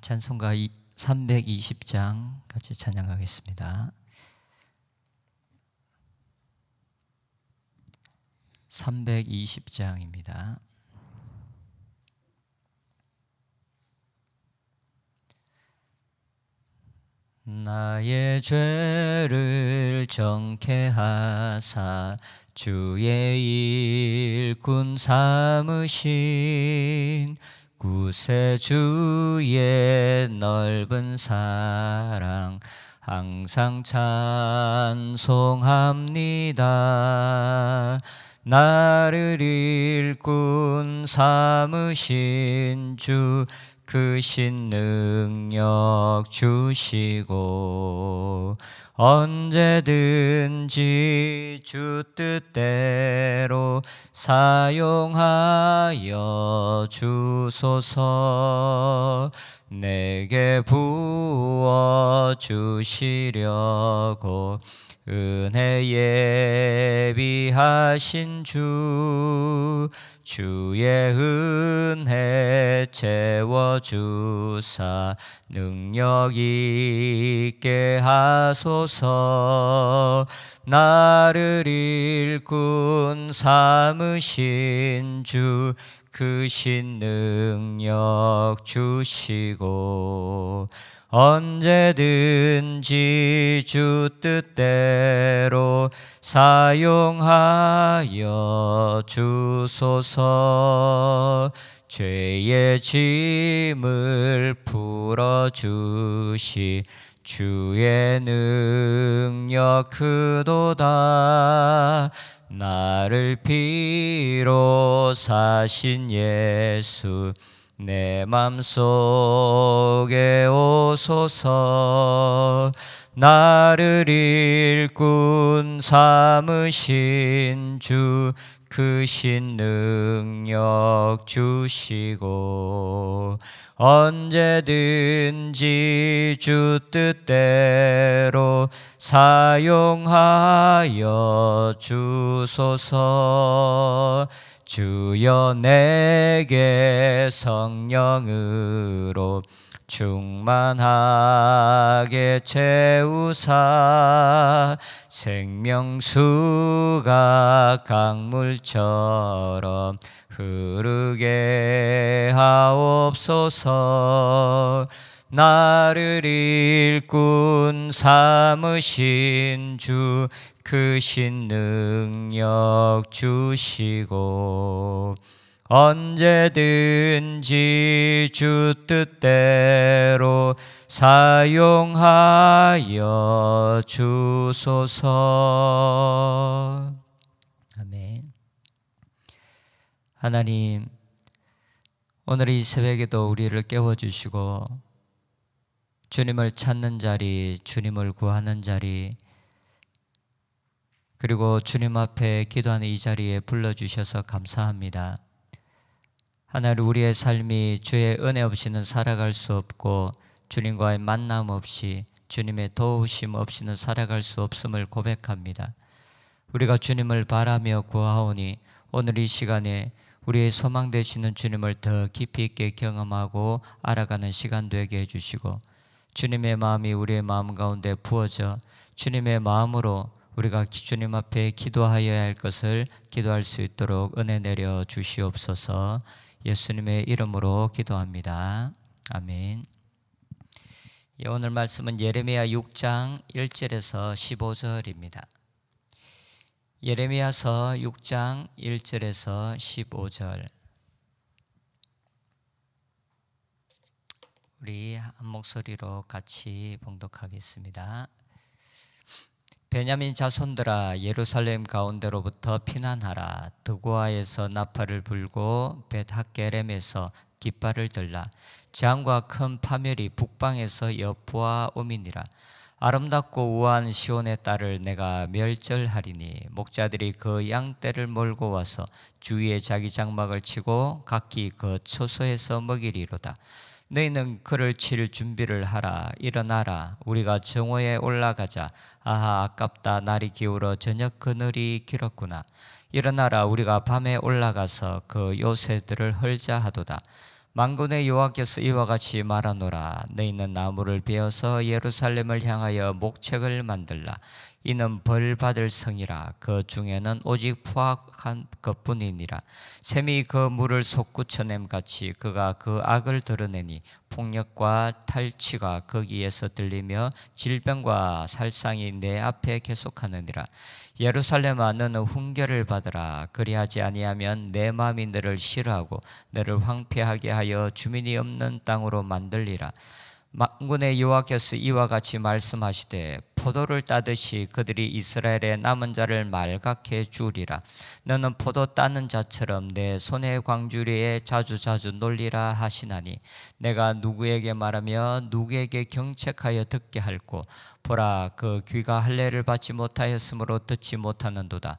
찬송가 320장 같이 찬양하겠습니다. 320장입니다. 나의 죄를 정케 하사 주의 일꾼 삼으신 구세주의 넓은 사랑 항상 찬송합니다. 나를 일꾼 삼으신 주 크신 능력 주시고 언제든지 주 뜻대로 사용하여 주소서 내게 부어 주시려고 은혜 예비하신 주 주의 은혜 채워주사 능력 있게 하소서. 나를 일꾼 삼으신 주 크신 능력 주시고 언제든지 주 뜻대로 사용하여 주소서. 죄의 짐을 풀어주시. 주의 능력 크도다. 나를 피로 사신 예수 내 맘속에 오소서. 나를 일꾼 삼으신 주 크신 능력 주시고 언제든지 주 뜻대로 사용하여 주소서 주여 내게 성령으로 충만하게 채우사. 생명수가 강물처럼 흐르게 하옵소서 나를 일꾼 삼으신 주 크신 능력 주시고 언제든지 주 뜻대로 사용하여 주소서. 아멘. 하나님, 오늘 이 새벽에도 우리를 깨워주시고, 주님을 찾는 자리, 주님을 구하는 자리, 그리고 주님 앞에 기도하는 이 자리에 불러주셔서 감사합니다. 하나님 우리의 삶이 주의 은혜 없이는 살아갈 수 없고 주님과의 만남 없이 주님의 도우심 없이는 살아갈 수 없음을 고백합니다. 우리가 주님을 바라며 구하오니 오늘 이 시간에 우리의 소망 되시는 주님을 더 깊이 있게 경험하고 알아가는 시간 되게 해주시고 주님의 마음이 우리의 마음 가운데 부어져 주님의 마음으로 우리가 주님 앞에 기도하여야 할 것을 기도할 수 있도록 은혜 내려 주시옵소서. 예수님의 이름으로 기도합니다. 아멘. 예, 오늘 말씀은 예레미야 6장 1절에서 15절입니다. 예레미야서 6장 1절에서 15절. 우리 한 목소리로 같이 봉독하겠습니다. 베냐민 자손들아 예루살렘 가운데로부터 피난하라. 드고아에서 나팔을 불고 벳학게렘에서 깃발을 들라. 재앙과 큰 파멸이 북방에서 여포와 오민이라. 아름답고 우아한 시온의 딸을 내가 멸절하리니 목자들이 그 양떼를 몰고 와서 주위에 자기 장막을 치고 각기 그 초소에서 먹이리로다 너희는 그를 칠 준비를 하라. 일어나라. 우리가 정오에 올라가자. 아하 아깝다. 날이 기울어 저녁 그늘이 길었구나. 일어나라. 우리가 밤에 올라가서 그 요새들을 헐자 하도다. 만군의 여호와께서 이와 같이 말하노라. 너희는 나무를 베어서 예루살렘을 향하여 목책을 만들라 이는 벌 받을 성이라. 그 중에는 오직 포악한 것뿐이니라. 샘이 그 물을 솟구쳐냄 같이 그가 그 악을 드러내니 폭력과 탈취가 거기에서 들리며 질병과 살상이 내 앞에 계속하느니라. 예루살렘아 너는 훈계를 받으라. 그리하지 아니하면 내 마음이 너를 싫어하고 너를 황폐하게 하여 주민이 없는 땅으로 만들리라 만군의 여호와께서 이와 같이 말씀하시되 포도를 따듯이 그들이 이스라엘의 남은 자를 말갛게 주리라. 너는 포도 따는 자처럼 내 손의 광주리에 자주자주 놀리라 하시나니 내가 누구에게 말하며 누구에게 경책하여 듣게 할고 보라 그 귀가 할례를 받지 못하였으므로 듣지 못하는도다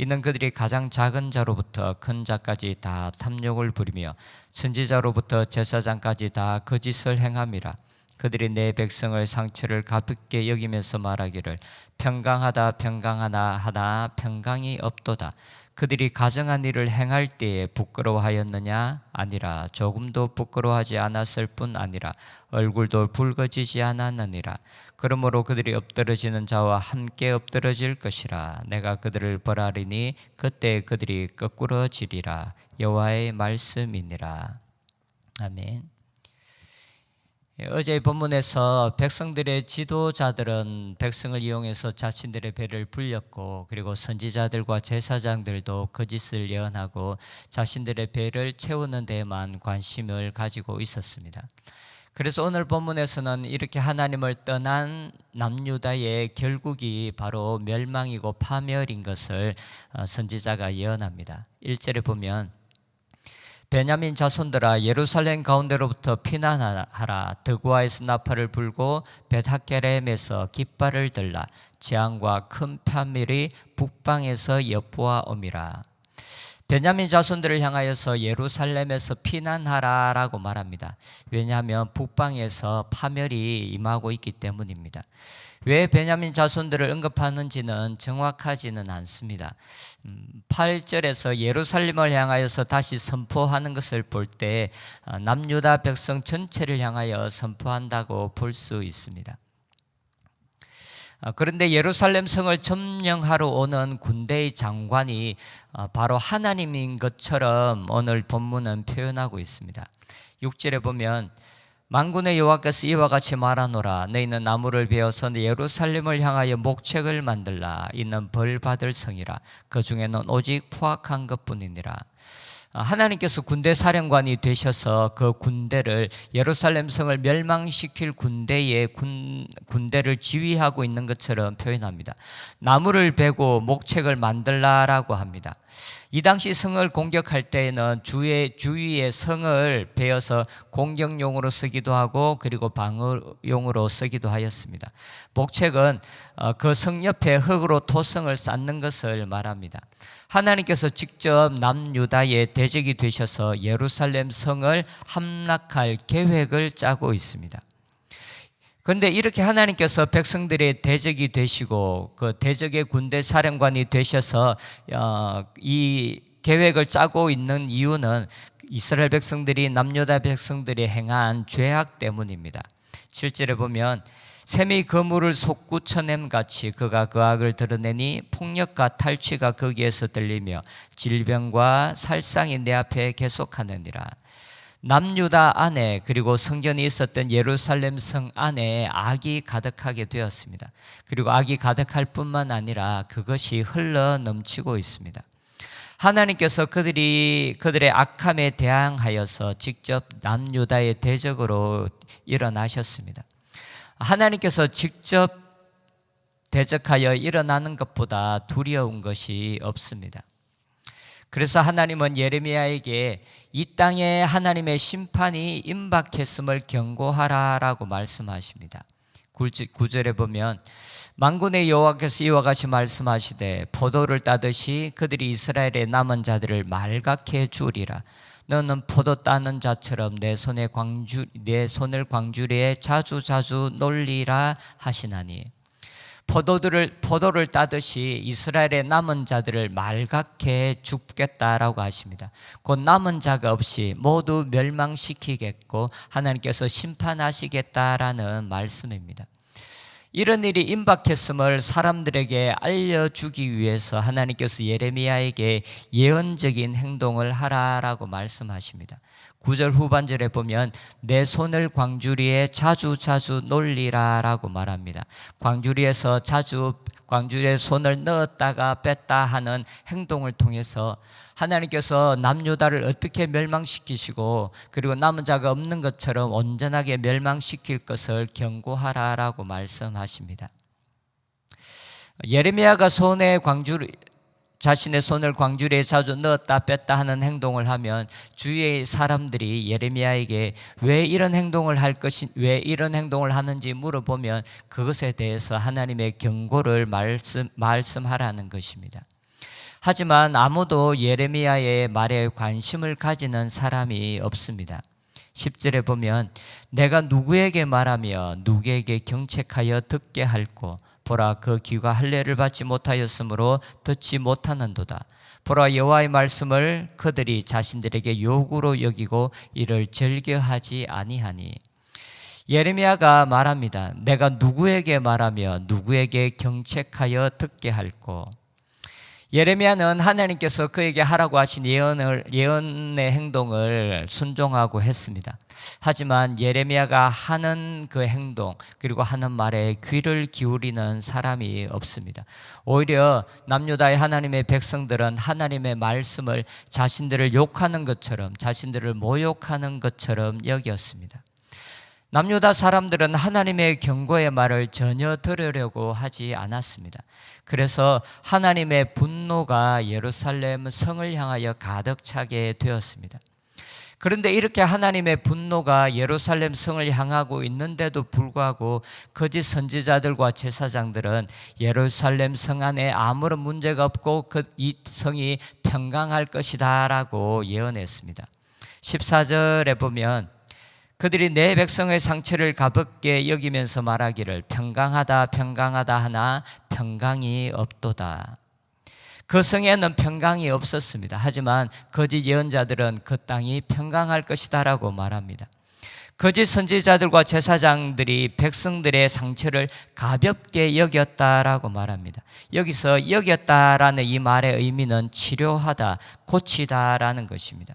이는 그들이 가장 작은 자로부터 큰 자까지 다 탐욕을 부리며 선지자로부터 제사장까지 다 거짓을 행함이라. 그들이 내 백성을 상처를 가볍게 여기면서 말하기를 평강하다 평강하나 하나 평강이 없도다 그들이 가정한 일을 행할 때에 부끄러워하였느냐? 아니라 조금도 부끄러워하지 않았을 뿐 아니라 얼굴도 붉어지지 않았느니라. 그러므로 그들이 엎드러지는 자와 함께 엎드러질 것이라. 내가 그들을 벌하리니 그때 그들이 거꾸러지리라. 여호와의 말씀이니라. 아멘. 예, 어제 본문에서 백성들의 지도자들은 백성을 이용해서 자신들의 배를 불렸고 그리고 선지자들과 제사장들도 거짓을 예언하고 자신들의 배를 채우는 데만 관심을 가지고 있었습니다. 그래서 오늘 본문에서는 이렇게 하나님을 떠난 남유다의 결국이 바로 멸망이고 파멸인 것을 어, 선지자가 예언합니다. 1절에 보면 베냐민 자손들아 예루살렘 가운데로부터 피난하라. 드구아에서 나팔을 불고 베타케렘에서 깃발을 들라. 재앙과 큰 편밀이 북방에서 엿보아 옴이라 베냐민 자손들을 향하여서 예루살렘에서 피난하라라고 말합니다. 왜냐하면 북방에서 파멸이 임하고 있기 때문입니다. 왜 베냐민 자손들을 언급하는지는 정확하지는 않습니다. 8절에서 음, 예루살렘을 향하여서 다시 선포하는 것을 볼때 어, 남유다 백성 전체를 향하여 선포한다고 볼 수 있습니다. 아, 그런데 예루살렘 성을 점령하러 오는 군대의 장관이 아, 바로 하나님인 것처럼 오늘 본문은 표현하고 있습니다. 6절에 보면 만군의 여호와께서 이와 같이 말하노라. 너희는 나무를 베어서 예루살렘을 향하여 목책을 만들라. 이는 벌 받을 성이라. 그 중에는 오직 포악한 것뿐이니라. 아, 하나님께서 군대 사령관이 되셔서 그 군대를 예루살렘 성을 멸망시킬 군대의 군, 군대를 지휘하고 있는 것처럼 표현합니다. 나무를 베고 목책을 만들라라고 합니다. 이 당시 성을 공격할 때에는 주의 주위의 성을 베어서 공격용으로 쓰기도 하고 그리고 방어용으로 쓰기도 하였습니다. 목책은 어, 그성 옆에 흙으로 토성을 쌓는 것을 말합니다. 하나님께서 직접 남유다의 대적이 되셔서 예루살렘 성을 함락할 계획을 짜고 있습니다. 그런데 이렇게 하나님께서 백성들의 대적이 되시고 그 대적의 군대 사령관이 되셔서 어, 이 계획을 짜고 있는 이유는 이스라엘 백성들이 남유다 백성들이 행한 죄악 때문입니다. 7절에 보면 샘이 그물을 솟구쳐냄 같이 그가 그 악을 드러내니 폭력과 탈취가 거기에서 들리며 질병과 살상이 내 앞에 계속하느니라. 남유다 안에 그리고 성전이 있었던 예루살렘 성 안에 악이 가득하게 되었습니다. 그리고 악이 가득할 뿐만 아니라 그것이 흘러 넘치고 있습니다. 하나님께서 그들이 그들의 악함에 대항하여서 직접 남유다의 대적으로 일어나셨습니다. 하나님께서 직접 대적하여 일어나는 것보다 두려운 것이 없습니다. 그래서 하나님은 예레미야에게 이 땅에 하나님의 심판이 임박했음을 경고하라라고 말씀하십니다. 구절에 보면 만군의 여호와께서 이와 같이 말씀하시되 포도를 따듯이 그들이 이스라엘의 남은 자들을 말갛게 주리라 너는 포도 따는 자처럼 내 손에 광주 내 손을 광주리에 자주 자주 놀리라 하시나니 포도들을 포도를 따듯이 이스라엘의 남은 자들을 말갛게 죽겠다라고 하십니다. 곧 남은 자가 없이 모두 멸망시키겠고 하나님께서 심판하시겠다라는 말씀입니다. 이런 일이 임박했음을 사람들에게 알려주기 위해서 하나님께서 예레미야에게 예언적인 행동을 하라라고 말씀하십니다. 9절 후반절에 보면 내 손을 광주리에 자주 자주 놀리라라고 말합니다. 광주리에서 자주 광주리에 손을 넣었다가 뺐다 하는 행동을 통해서 하나님께서 남유다를 어떻게 멸망시키시고 그리고 남은 자가 없는 것처럼 온전하게 멸망시킬 것을 경고하라라고 말씀하십니다. 예레미야가 손에 광주리 자신의 손을 광주리에 자주 넣었다 뺐다 하는 행동을 하면 주위의 사람들이 예레미야에게 왜 이런 행동을 할 것이 왜 이런 행동을 하는지 물어보면 그것에 대해서 하나님의 경고를 말씀 말씀하라는 것입니다. 하지만 아무도 예레미야의 말에 관심을 가지는 사람이 없습니다. 10절에 보면 내가 누구에게 말하며 누구에게 경책하여 듣게 할고 보라 그 귀가 할례를 받지 못하였으므로 듣지 못하는도다. 보라 여호와의 말씀을 그들이 자신들에게 요구로 여기고 이를 즐겨하지 아니하니 예레미야가 말합니다. 내가 누구에게 말하며 누구에게 경책하여 듣게 할고 예레미야는 하나님께서 그에게 하라고 하신 예언을 예언의 행동을 순종하고 했습니다. 하지만 예레미야가 하는 그 행동 그리고 하는 말에 귀를 기울이는 사람이 없습니다. 오히려 남유다의 하나님의 백성들은 하나님의 말씀을 자신들을 욕하는 것처럼 자신들을 모욕하는 것처럼 여겼습니다. 남유다 사람들은 하나님의 경고의 말을 전혀 들으려고 하지 않았습니다. 그래서 하나님의 분노가 예루살렘 성을 향하여 가득 차게 되었습니다. 그런데 이렇게 하나님의 분노가 예루살렘 성을 향하고 있는데도 불구하고 거짓 선지자들과 제사장들은 예루살렘 성 안에 아무런 문제가 없고 그 이 성이 평강할 것이다라고 예언했습니다. 14절에 보면 그들이 내 백성의 상처를 가볍게 여기면서 말하기를 평강하다 평강하다 하나 평강이 없도다. 그 성에는 평강이 없었습니다. 하지만 거짓 예언자들은 그 땅이 평강할 것이다라고 말합니다. 거짓 선지자들과 제사장들이 백성들의 상처를 가볍게 여겼다라고 말합니다. 여기서 여겼다라는 이 말의 의미는 치료하다, 고치다라는 것입니다.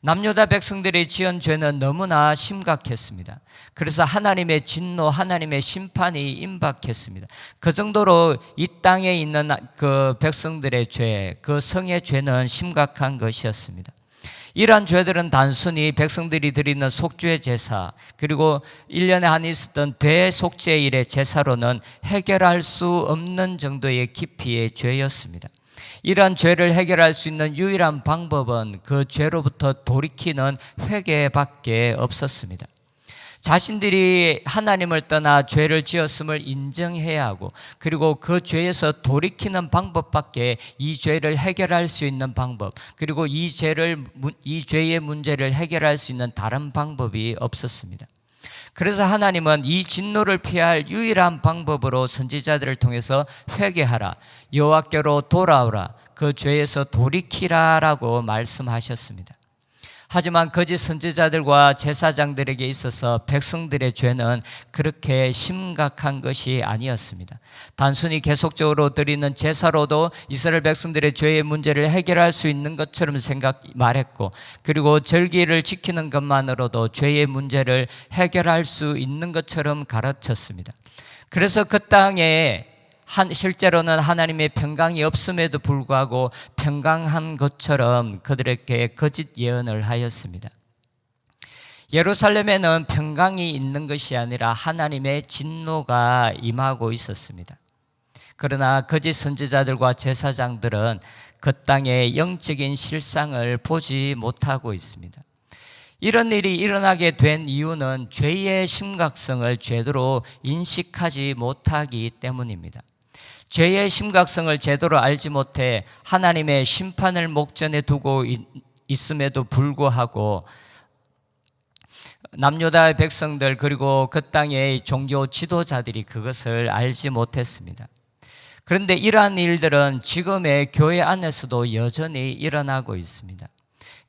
남유다 백성들의 지은 죄는 너무나 심각했습니다. 그래서 하나님의 진노, 하나님의 심판이 임박했습니다. 그 정도로 이 땅에 있는 그 백성들의 죄, 그 성의 죄는 심각한 것이었습니다. 이러한 죄들은 단순히 백성들이 드리는 속죄 제사 그리고 1년에 한 있었던 대속죄일의 제사로는 해결할 수 없는 정도의 깊이의 죄였습니다. 이러한 죄를 해결할 수 있는 유일한 방법은 그 죄로부터 돌이키는 회개밖에 없었습니다. 자신들이 하나님을 떠나 죄를 지었음을 인정해야 하고 그리고 그 죄에서 돌이키는 방법밖에 이 죄를 해결할 수 있는 방법 그리고 이 죄를 이 죄의 문제를 해결할 수 있는 다른 방법이 없었습니다. 그래서 하나님은 이 진노를 피할 유일한 방법으로 선지자들을 통해서 회개하라 여호와께로 돌아오라 그 죄에서 돌이키라라고 말씀하셨습니다. 하지만 거짓 선지자들과 제사장들에게 있어서 백성들의 죄는 그렇게 심각한 것이 아니었습니다. 단순히 계속적으로 드리는 제사로도 이스라엘 백성들의 죄의 문제를 해결할 수 있는 것처럼 생각 말했고 그리고 절기를 지키는 것만으로도 죄의 문제를 해결할 수 있는 것처럼 가르쳤습니다. 그래서 그 땅에 한, 실제로는 하나님의 평강이 없음에도 불구하고 평강한 것처럼 그들에게 거짓 예언을 하였습니다. 예루살렘에는 평강이 있는 것이 아니라 하나님의 진노가 임하고 있었습니다. 그러나 거짓 선지자들과 제사장들은 그 땅의 영적인 실상을 보지 못하고 있습니다. 이런 일이 일어나게 된 이유는 죄의 심각성을 제대로 인식하지 못하기 때문입니다. 죄의 심각성을 제대로 알지 못해 하나님의 심판을 목전에 두고 있음에도 불구하고 남유다 백성들 그리고 그 땅의 종교 지도자들이 그것을 알지 못했습니다. 그런데 이러한 일들은 지금의 교회 안에서도 여전히 일어나고 있습니다.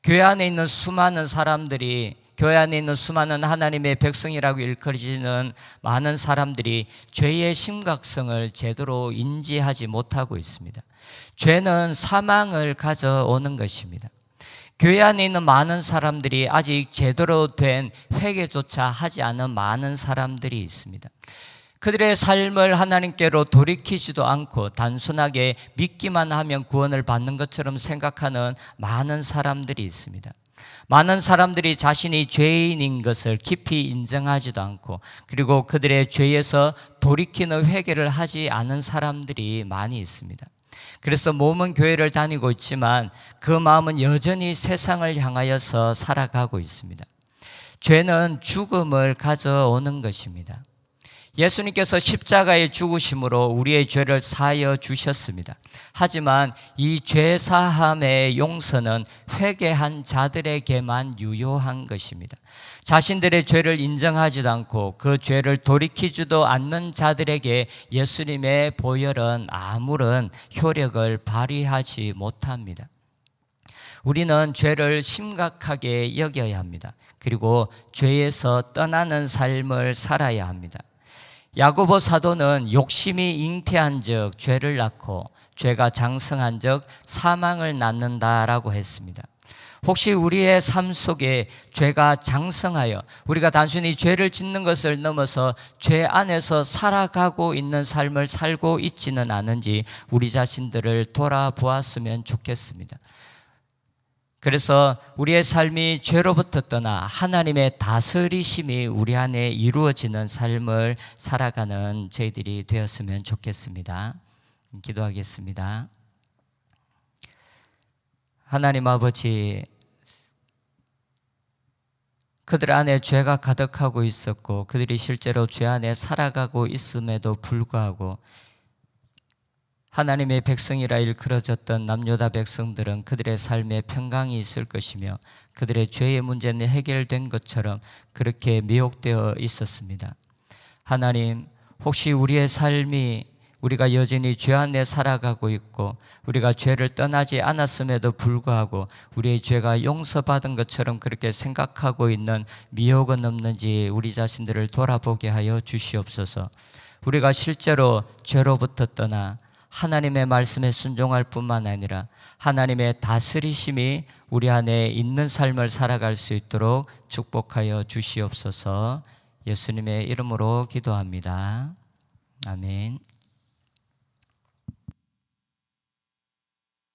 교회 안에 있는 수많은 사람들이 교회 안에 있는 수많은 하나님의 백성이라고 일컬어지는 많은 사람들이 죄의 심각성을 제대로 인지하지 못하고 있습니다. 죄는 사망을 가져오는 것입니다. 교회 안에 있는 많은 사람들이 아직 제대로 된 회개조차 하지 않은 많은 사람들이 있습니다. 그들의 삶을 하나님께로 돌이키지도 않고 단순하게 믿기만 하면 구원을 받는 것처럼 생각하는 많은 사람들이 있습니다. 많은 사람들이 자신이 죄인인 것을 깊이 인정하지도 않고 그리고 그들의 죄에서 돌이키는 회개를 하지 않은 사람들이 많이 있습니다. 그래서 몸은 교회를 다니고 있지만 그 마음은 여전히 세상을 향하여서 살아가고 있습니다. 죄는 죽음을 가져오는 것입니다. 예수님께서 십자가의 죽으심으로 우리의 죄를 사여 주셨습니다. 하지만 이 죄 사함의 용서는 회개한 자들에게만 유효한 것입니다. 자신들의 죄를 인정하지도 않고 그 죄를 돌이키지도 않는 자들에게 예수님의 보혈은 아무런 효력을 발휘하지 못합니다. 우리는 죄를 심각하게 여겨야 합니다. 그리고 죄에서 떠나는 삶을 살아야 합니다. 야고보 사도는 욕심이 잉태한 즉 죄를 낳고 죄가 장성한 즉 사망을 낳는다라고 했습니다. 혹시 우리의 삶 속에 죄가 장성하여 우리가 단순히 죄를 짓는 것을 넘어서 죄 안에서 살아가고 있는 삶을 살고 있지는 않은지 우리 자신들을 돌아보았으면 좋겠습니다. 그래서 우리의 삶이 죄로부터 떠나 하나님의 다스리심이 우리 안에 이루어지는 삶을 살아가는 저희들이 되었으면 좋겠습니다. 기도하겠습니다. 하나님 아버지, 그들 안에 죄가 가득하고 있었고, 그들이 실제로 죄 안에 살아가고 있음에도 불구하고, 하나님의 백성이라 일컬어졌던 남유다 백성들은 그들의 삶에 평강이 있을 것이며 그들의 죄의 문제는 해결된 것처럼 그렇게 미혹되어 있었습니다. 하나님, 혹시 우리의 삶이 우리가 여전히 죄 안에 살아가고 있고 우리가 죄를 떠나지 않았음에도 불구하고 우리의 죄가 용서받은 것처럼 그렇게 생각하고 있는 미혹은 없는지 우리 자신들을 돌아보게 하여 주시옵소서. 우리가 실제로 죄로부터 떠나 하나님의 말씀에 순종할 뿐만 아니라 하나님의 다스리심이 우리 안에 있는 삶을 살아갈 수 있도록 축복하여 주시옵소서 예수님의 이름으로 기도합니다. 아멘.